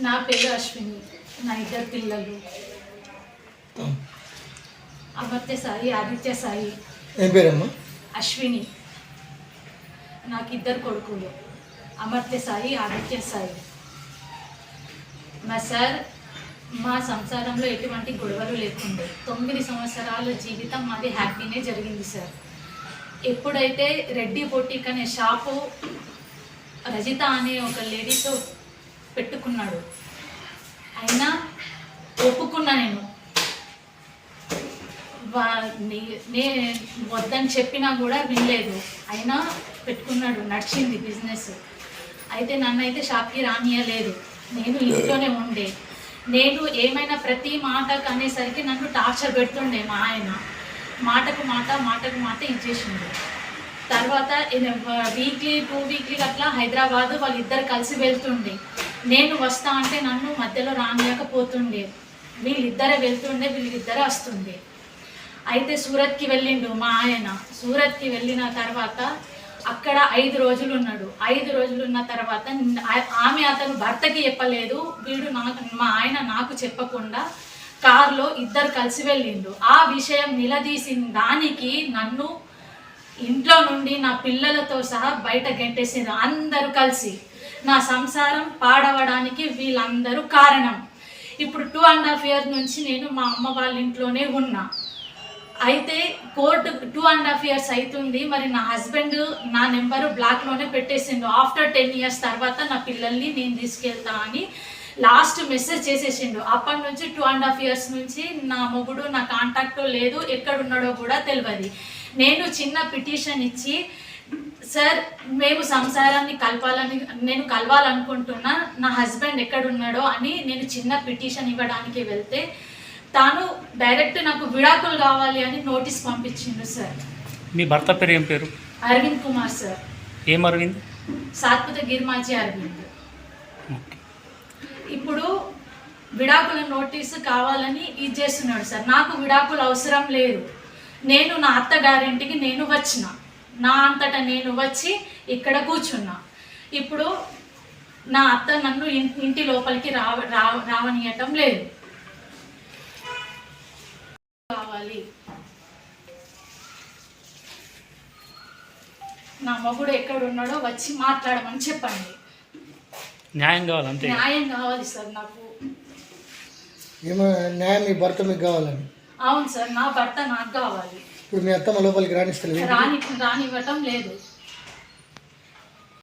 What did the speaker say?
నా పేరు అశ్విని నా ఇద్దరు పిల్లలు. అమర్త్య సాయి ఆదిత్య సాయి. ఏం పేరమ్మా? అశ్విని. నాకు ఇద్దరు కొడుకులు. అమర్త్య సాయి ఆదిత్య సాయి. మా సార్ మా సంసారంలో ఎటువంటి గొడవలు లేకుండే. తొమ్మిది సంవత్సరాల జీవితం మాది హ్యాపీనే జరిగింది సార్. ఎప్పుడైతే రెడ్డి బొటిక్ అనే షాపు రజిత అనే ఒక లేడీతో పెట్టుకున్నాడు. అయినా ఒప్పుకున్నా నేను. వా- నే- వద్దని చెప్పినా కూడా వినలేదు. అయినా పెట్టుకున్నాడు నడిచింది బిజినెస్. అయితే నన్ను అయితే షాప్కి రానియలేదు. నేను ఇంట్లోనే ఉండే. నేను ఏమైనా ప్రతి మాటకు అనేసరికి నన్ను టార్చర్ పెడుతుండే మా ఆయన. మాటకు మాట మాటకు మాట ఇచ్చేసిండు తర్వాత వీక్లీ టూ వీక్లీ అట్లా హైదరాబాద్ వాళ్ళిద్దరు కలిసి వెళ్తుండే. నేను వస్తా అంటే నన్ను మధ్యలో రానియకపోతుండే. వీళ్ళిద్దరే వెళ్తుండే వీళ్ళిద్దరే వస్తుండే. అయితే సూరత్కి వెళ్ళిండు మా ఆయన. సూరత్కి వెళ్ళిన తర్వాత అక్కడ ఐదు రోజులు ఉన్నాడు ఐదు రోజులు ఉన్న తర్వాత ఆమె అతను భర్తకి చెప్పలేదు. వీడు నాకు మా ఆయన నాకు చెప్పకుండా కారులో ఇద్దరు కలిసి వెళ్ళిండు. ఆ విషయం నిలదీసిన దానికి నన్ను ఇంట్లో నుండి నా పిల్లలతో సహా బయట గెంటేసిండ్రు. అందరూ కలిసి. నా సంసారం పాడవడానికి వీళ్ళందరూ కారణం. ఇప్పుడు టూ అండ్ హాఫ్ ఇయర్ నుంచి నేను మా అమ్మ వాళ్ళ ఇంట్లోనే ఉన్నా. అయితే court two and half years అవుతుంది మరి నా హస్బెండ్ నా నెంబరు బ్లాక్లోనే పెట్టేసిండు. ఆఫ్టర్ టెన్ ఇయర్స్ తర్వాత నా పిల్లల్ని నేను తీసుకెళ్తా అని లాస్ట్ మెసేజ్ చేసేసిండు. అప్పటి నుంచి టూ అండ్ హాఫ్ ఇయర్స్ నుంచి నా మొగుడు నా కాంటాక్ట్ లేదు. ఎక్కడున్నాడో కూడా తెలియదు నేను చిన్న పిటిషన్ ఇచ్చి సార్ మేము సంసారాన్ని కలపాలని నేను కలవాలనుకుంటున్నా నా హస్బెండ్ ఎక్కడున్నాడో అని నేను చిన్న పిటిషన్ ఇవ్వడానికి వెళ్తే తాను డైరెక్ట్ నాకు విడాకులు కావాలి అని నోటీస్ పంపించిండు సార్. మీ భర్త పేరు ఏం పేరు? అరవింద్ కుమార్ సార్. ఏం అరవింద్? సాత్పుత గిరిమాజీ అరవింద్. ఇప్పుడు విడాకుల నోటీసు కావాలని ఇది చేస్తున్నాడు సార్. నాకు విడాకులు అవసరం లేదు. నేను నా అత్తగారింటికి నేను వచ్చిన. నా అంతటా నేను వచ్చి ఇక్కడ కూర్చున్నా. ఇప్పుడు నా అత్త నన్ను ఇంటి లోపలికి రావ రావ- రావనీయటం లేదు. కావాలి. నా మొగుడు ఎక్కడ ఉన్నాడో వచ్చి మాట్లాడమని చెప్పండి. న్యాయం కావాలి అంతే న్యాయం కావాలి సార్ నాకు. ఏమో న్యాయం మీ భర్త మీకు కావాలని. అవును సార్ నా భర్త నాకు కావాలి. ఇప్పుడు మీ అత్తమ్మ లోపలికి రాణిస్తలేదు రాని రానివ్వటం లేదు.